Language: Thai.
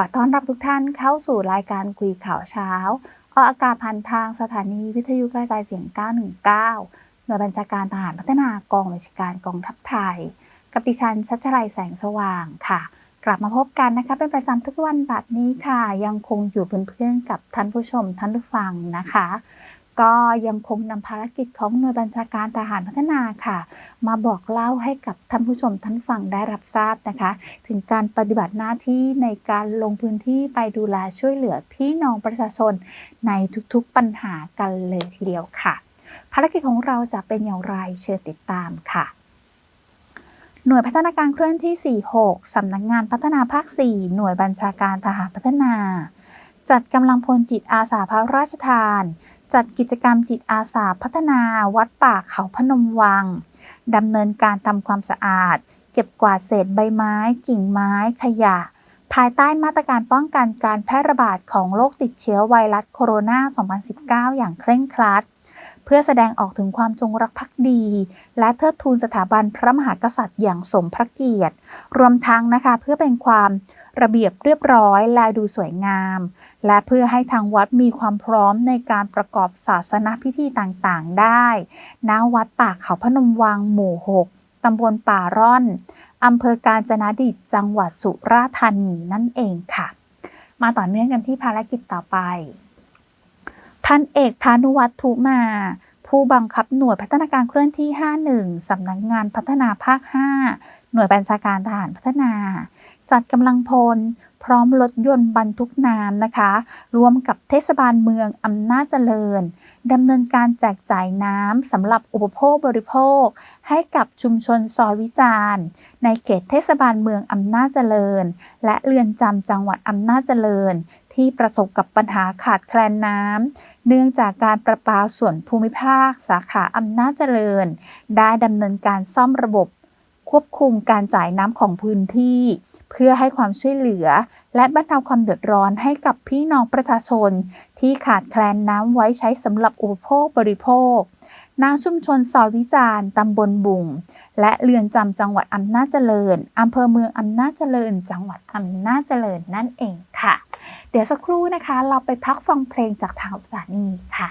ขอต้อนรับทุกท่านเข้าสู่รายการคุยข่าวเช้า ออกอากาศผ่านทางสถานีวิทยุกระจายเสียง 919 หน่วยบัญชาการทหารพัฒนากองบัญชาการกองทัพไทย กับดิฉันชัชชัยแสงสว่างค่ะ กลับมาพบกันนะคะ เป็นประจำทุกวันแบบนี้ค่ะ ยังคงอยู่เป็นเพื่อนกับท่านผู้ชมท่านผู้ฟังนะคะ ก็ยังคงนำภารกิจของหน่วยบัญชาการทหารพัฒนาค่ะ มาบอกเล่าให้กับท่านผู้ชมท่านฟังได้รับทราบนะคะ ถึงการปฏิบัติหน้าที่ในการลงพื้นที่ไปดูแลช่วยเหลือพี่น้องประชาชนในทุกๆปัญหากันเลยทีเดียวค่ะ ภารกิจของเราจะเป็นอย่างไรเชิญติดตามค่ะหน่วยพัฒนาการเคลื่อนที่ 46 สำนักงานพัฒนาภาค 4 หน่วยบัญชาการทหารพัฒนา จัดกำลังพลจิตอาสาพระราชทาน จัดกิจกรรมจิตอาสาพัฒนาวัดป่าเขาพนมวังดำเนินการทำความสะอาด เก็บกวาดเศษใบไม้ กิ่งไม้ ขยะ ภายใต้มาตรการป้องกันการแพร่ระบาดของโรคติดเชื้อไวรัสโคโรนา 2019 อย่างเคร่งครัด เพื่อแสดงออกถึงความจงรักภักดี และเทิดทูนสถาบันพระมหากษัตริย์อย่างสมพระเกียรติ รวมทั้งนะคะเพื่อเป็นความ ระเบียบเรียบร้อยและดูสวยงาม และเพื่อให้ทางวัดมีความพร้อมในการประกอบศาสนพิธีต่างๆ ได้ณวัดป่าเขาพนมวังหมู่ 6 ตำบลป่าร่อน อำเภอกาญจนดิตจังหวัดสุราษฎร์ธานีนั่นเองค่ะ มาต่อเนื่องกันที่ภารกิจต่อไป พันเอกพานุวัฒน์ทุมา ผู้บังคับหน่วยพัฒนาการเคลื่อนที่ 51 สำนักงานพัฒนาภาค 5 หน่วยบัญชาการทหารพัฒนา จัดกำลังพล พร้อมรถยนต์บรรทุกน้ำนะคะ รวมกับเทศบาลเมืองอำนาจเจริญดำเนินการแจกจ่ายน้ำสำหรับอุปโภคบริโภค ให้กับชุมชนซอยวิจารณ์ ในเขตเทศบาลเมืองอำนาจเจริญ และเรือนจำจังหวัดอำนาจเจริญ ที่ประสบกับปัญหาขาดแคลนน้ำเนื่องจากการประปาส่วนภูมิภาค สาขาอำนาจเจริญ ได้ดำเนินการซ่อมระบบควบคุมการจ่ายน้ำของพื้นที่ เพื่อให้ความช่วยเหลือ และบรรเทาความเดือดร้อนให้กับพี่น้องประชาชน ที่ขาดแคลนน้ำไว้ใช้สำหรับอุปโภคบริโภคณชุมชนซอยวิจารณ์ตำบลบุง และเรือนจำจังหวัดอำนาจเจริญอำเภอเมืองอำนาจเจริญ จังหวัดอำนาจเจริญนั่นเองค่ะ เดี๋ยวสักครู่นะคะ เราไปพักฟังเพลงจากทางสถานีค่ะ